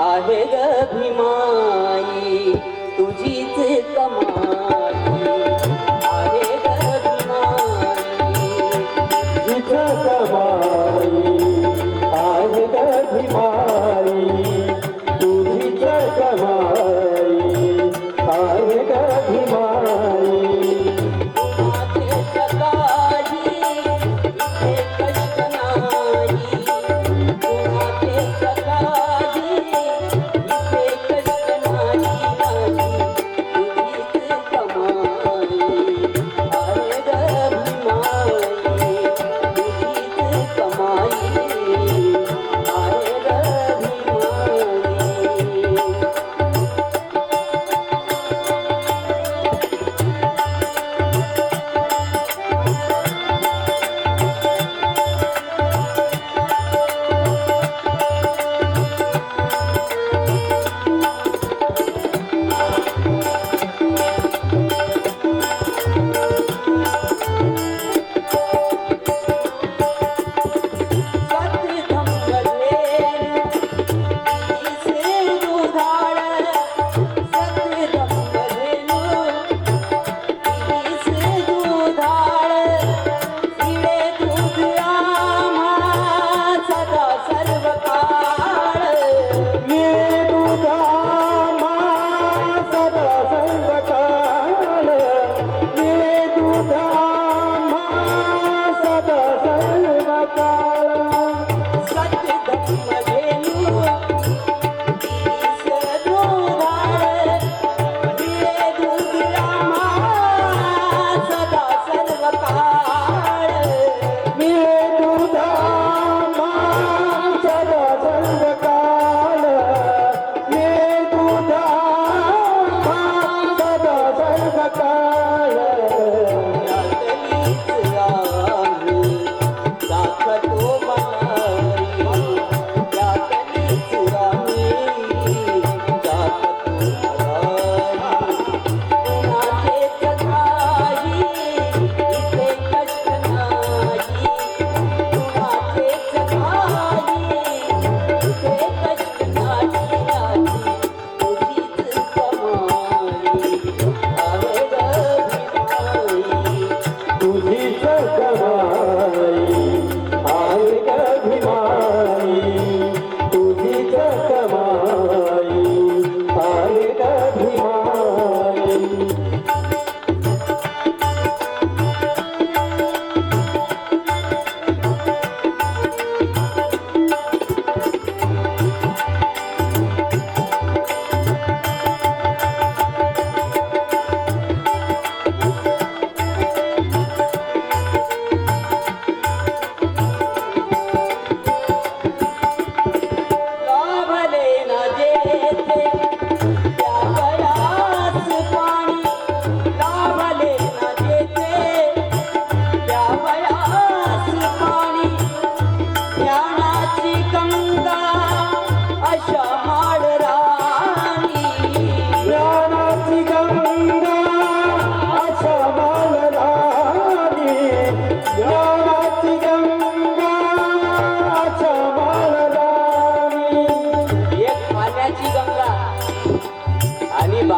आहे भीमाई तुझीच कमाई. आहे भीमाई तुझ कमाई. आहे भीमाई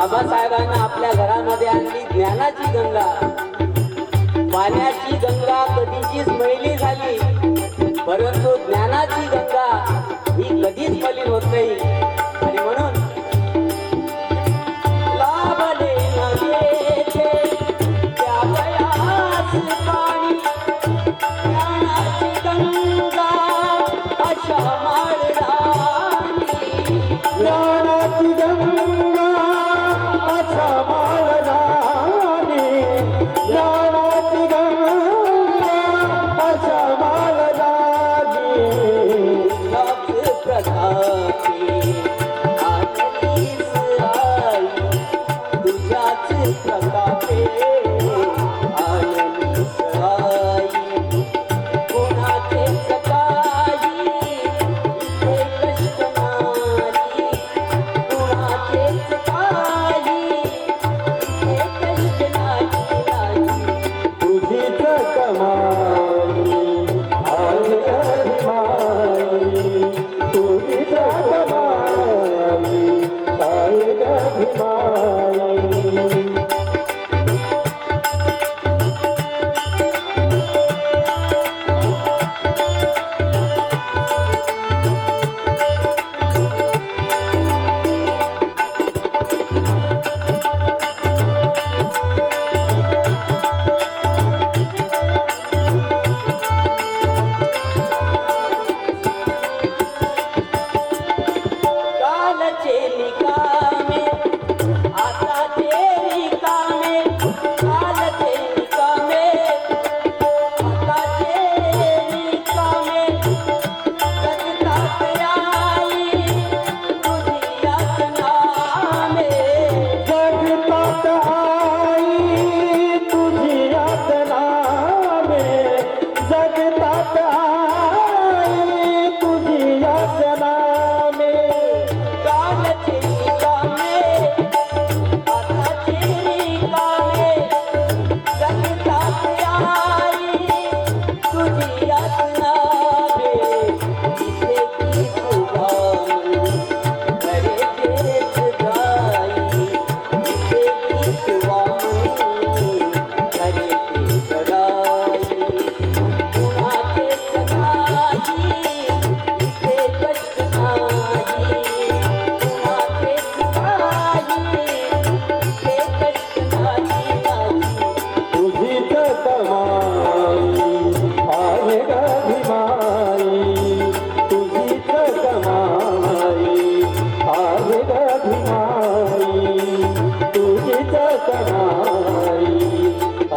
बाबासाहेबांना आपल्या घरामध्ये आणली ज्ञानाची गंगा. पाण्याची गंगा कधीचीच मैली झाली परंतु ज्ञानाची गंगा ही कधीच मलिन होत नाही. Bye. तुझीच कमाई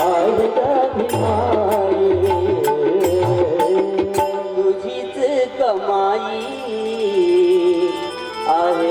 आहे गभिमाई